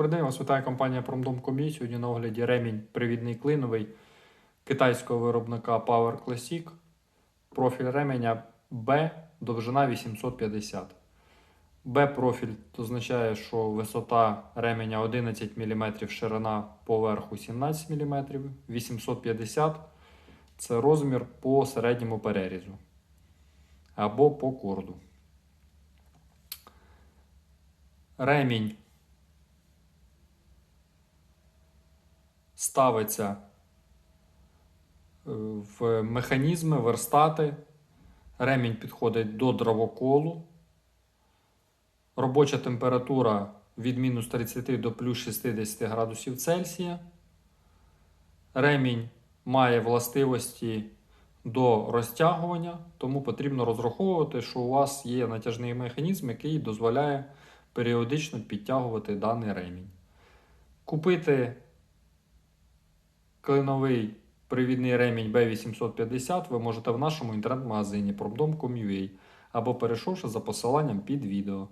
Добрий день, вас вітає компанія Pромдом.com. Сьогодні на огляді ремінь привідний клиновий китайського виробника Power Classic. Профіль ременя B, довжина 850. B-профіль означає, що висота ременя 11 мм, ширина поверху 17 мм, 850 це розмір по середньому перерізу або по корду. Ремінь ставиться е, в механізми, верстати. Ремінь підходить до дровоколу. Робоча температура від мінус 30 до плюс 60 градусів Цельсія. Ремінь має властивості до розтягування, тому потрібно розраховувати, що у вас є натяжний механізм, який дозволяє періодично підтягувати даний ремінь. Купити клиновий привідний ремінь B850 ви можете в нашому інтернет-магазині Промдом.com.ua або перейшовши за посиланням під відео.